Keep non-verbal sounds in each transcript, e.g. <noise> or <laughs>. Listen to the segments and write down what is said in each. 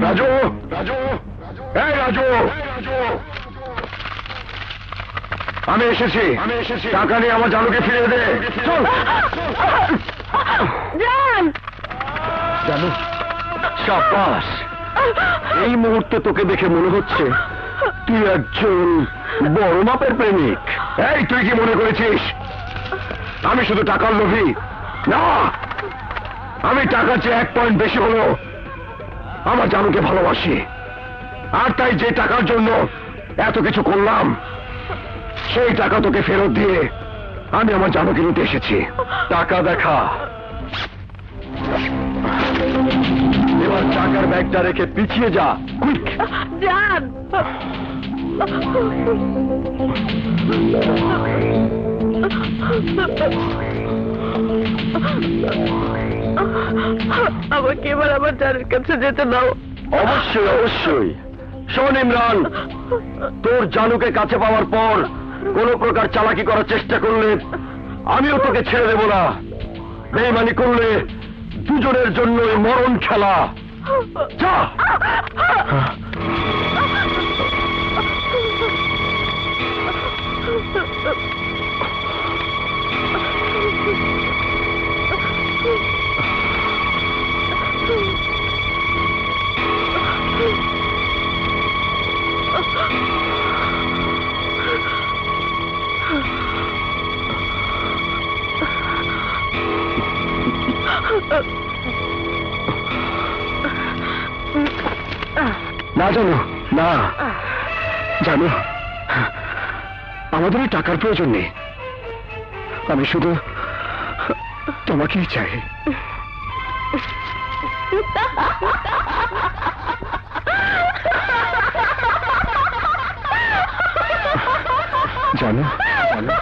রাজু রাজু এই রাজু। আমি এসেছি। আমি এসেছি। টাকা নিয়ে আমার জানুকে ফিরিয়ে দে। জানু! সাবাস এই মুহূর্তে তোকে দেখে মনে হচ্ছে তুই একজন বড় মাপের প্রেমিক। এই তুই কি মনে করেছিস? আমি শুধু টাকার লোভী। না! আমি টাকার চেয়ে এক পয়েন্ট বেশি হলো আমার জানুকে ভালোবাসি। আর তাই যে টাকার জন্য এত কিছু করলাম, সেই টাকা তোকে ফেরত দিয়ে আমি আমার জানুকে নিতে এসেছি। টাকা দেখা। এবার টাকার ব্যাগটা রেখে পিছিয়ে যা কুইক জান! আমাকে এবার আমার জানের কাছে যেতে দাও। অবশ্যই অবশ্যই। শোন ইমরান তোর জানুকে কাছে পাওয়ার পর কোন প্রকার চালাকি করার চেষ্টা করলে আমিও তোকে ছেড়ে দেব না। বেইমানি করলে দুজনের জন্যই মরণ খেলা। যা। <laughs> জানো আমাদের টাকার প্রয়োজন নেই। আমি শুধু তোমাকেই চাই। জানো? জানো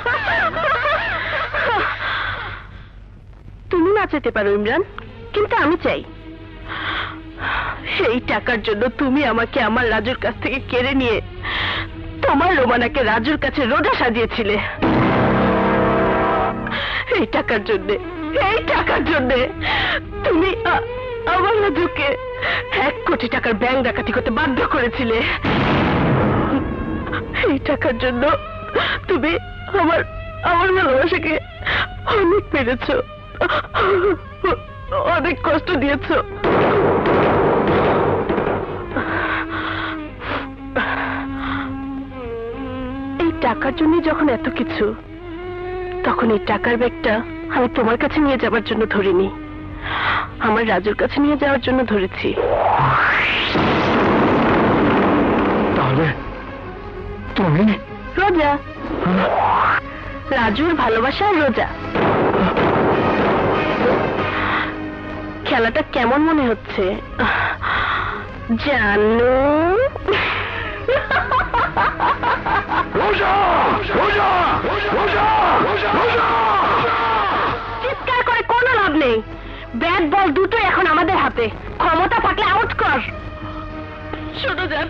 তুমি নাচাতে পারো, ইমরান, কিন্তু আমি চাই। সেই টাকার জন্য তুমি আমাকে আমার রাজুর কাছ থেকে কেড়ে নিয়ে তোমার রোমানাকে রাজুর কাছে রোজা সাজিয়েছিলে। এই টাকার জন্য, এই টাকার জন্য তুমি আমার রাজুকে এক কোটি টাকার ব্যাংক ডাকাতি করতে বাধ্য করেছিলে। এই টাকার জন্য তুমি আমার আমার ভালোবাসাকে অনেক পেরেছ, অনেক কষ্ট দিয়েছ। টাকার জন্য যখন এত কিছু তখন এই টাকার ব্যাগটা আমি তোমার কাছে নিয়ে যাবার জন্য ধরিনি। আমার রাজুর কাছে নিয়ে যাওয়ার জন্য ধরেছি। তাহলে তুমি? রোজা। রাজুর ভালোবাসা রোজা। খেলাটা কেমন মনে হচ্ছে? জানু? ব্যাট বল দুটো এখন আমাদের হাতে। ক্ষমতা থাকলে আউট কর। শোনো জান।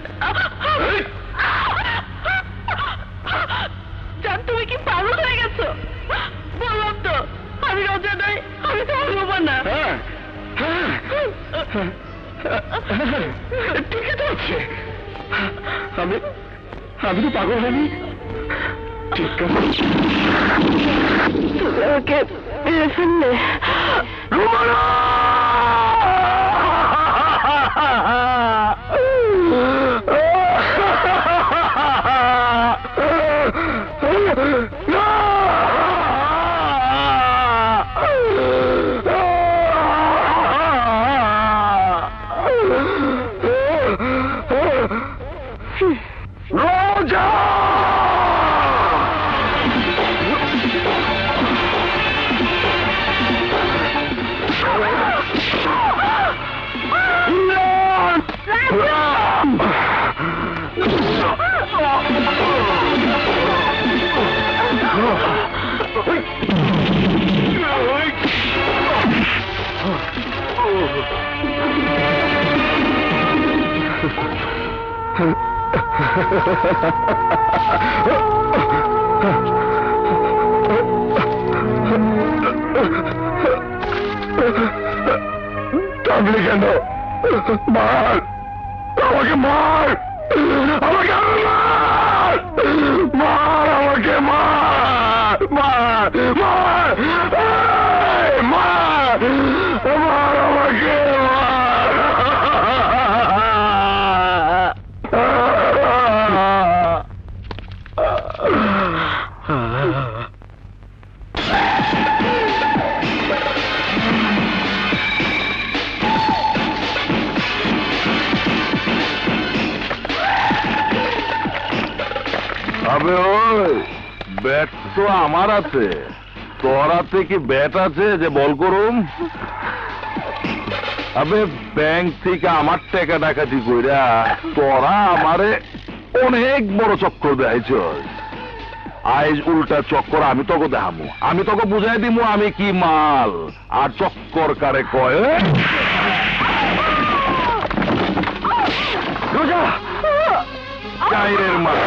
জান তুমি কি পাগল হয়ে গেছো? বললাম তো আমি রোজা নই আমি রোবা না। হ্যাঁ হ্যাঁ। ঠিকই তো আছে আমি আমি তো পাগল হয়নি ঠিক আছে। তুমি মেরে ফেললে। রুমানা রোজা কাঁদলি কেন? মার। আমাকে মার। আমাকে মার। মার আমাকে মার। মার মার। মার। আবে ওই ব্যাট তো আমার আছে। তোর হাতে কি ব্যাট আছে যে বল করুম? আবে ব্যাংক থেকে আমার টাকা ডাকাতি কইরা তোরা আমারে অনেক বড় চক্কর দেয়ছ আইজ উল্টা চক্কর আমি তোকে দেখামু। আমি তোকে বুঝাই দিমু আমি কি মাল। আর চক্কর কারে কয় রোজা চাইরের মাল।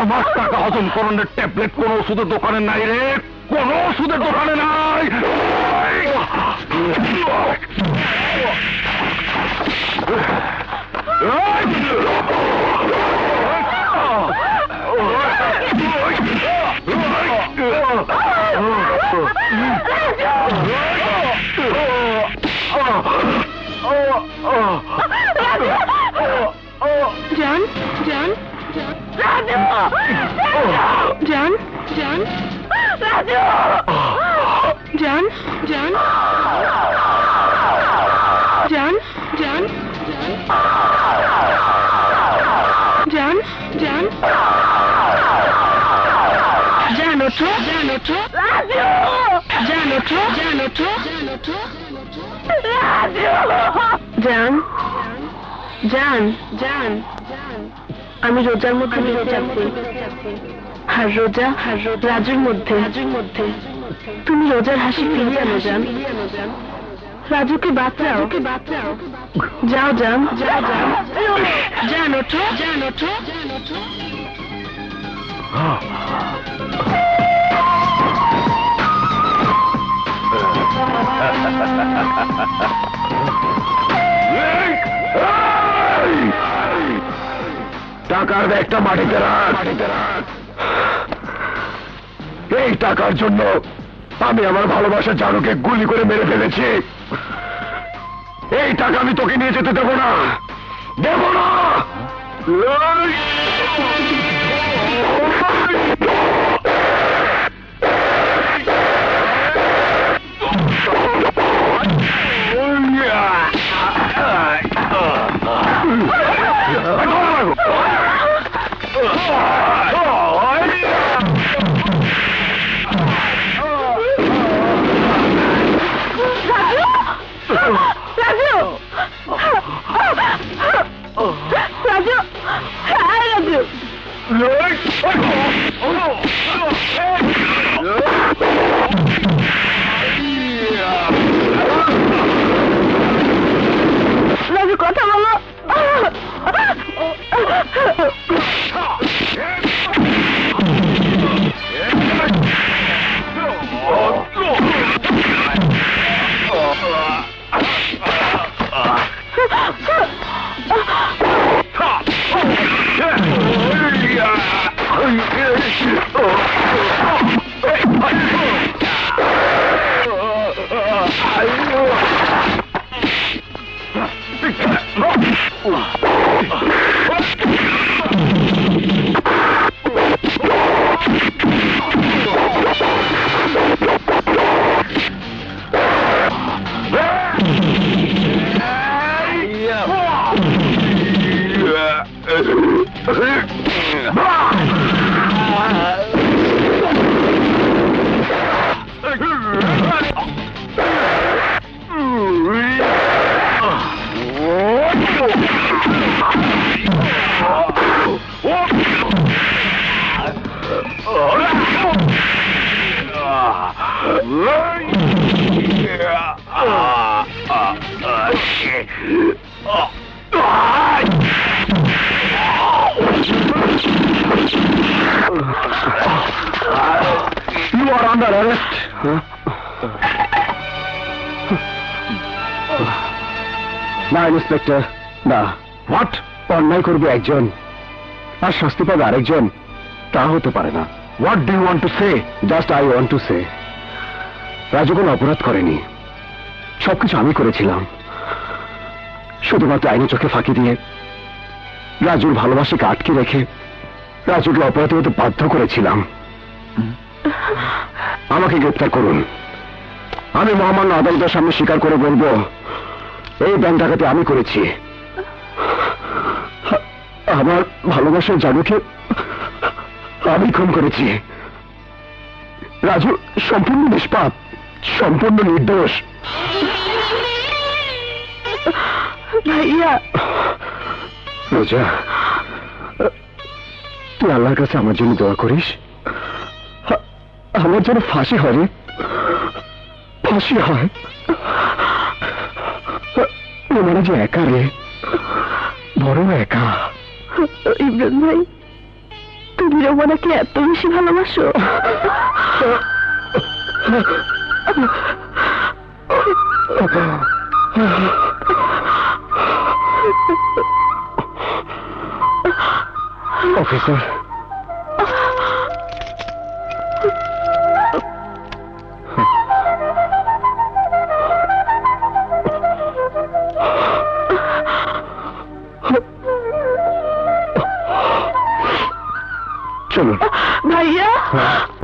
আমার টাকা হজম করণের ট্যাবলেট কোন ওষুধের দোকানে নাই রে। কোন ওষুধের দোকানে নাই। जान जान जान जान जान जान जान जान जान जान जान उठो जान उठो जान उठो जान उठो जान उठो जान জান জান আমি রোজার মধ্যে বেঁচে আছি আর রোজা আর রাজুর মধ্যে। রাজুর মধ্যে। তুমি রোজার হাসি ফিরিয়ে আনো জান। রাজুকে বাঁচাও। ওকে বাঁচাও। যাও জান। যাও জান। জান ওঠো। জান ওঠো। জান ওঠো। <laughs> টাকার ব্যাগটা মাটিতে রাখ। এই টাকার জন্য আমি আমার ভালোবাসা জানুকে গুলি করে মেরে ফেলেছি। এই টাকা আমি তোকে নিয়ে যেতে দেবো না। দেবো না। Raju Não me conta, mamãe! Under arrest না ইন্সপেক্টর না। হোয়াট অন্যায় করবে একজন আর শাস্তি পাবে আরেকজন তা হতে পারে না। What do you want to say just I want to say Raju কোনো অপরাধ করেনি। সবকিছু আমি করেছিলাম। শুধুমাত্র আইনি চোখে ফাঁকি দিয়ে রাজুর ভালোবাসাকে আটকে রেখে রাজুকে অপরাধী হতে বাধ্য করেছিলাম। আমাকে গ্রেপ্তার করুন। আমি মহামান্য আদালতের সামনে স্বীকার করে বলব, এই ব্যাংক ডাকাতি আমি করেছি। আমার ভালোবাসার জানুকে আমি খুন করেছি। রাজু, সম্পূর্ণ নিষ্পাপ, সম্পূর্ণ নির্দোষ। রোজা, তুই আল্লাহর কাছে আমার জন্য দোয়া করিস। আমার জন্য ফাঁসি হয় রে। ফাঁসি হয়। ও মানে যে একা রে। বড় একা। ইমরান ভাই তুমি রোমানাকে এত বেশি ভালোবাসো? অফিসার চলুন ভাইয়া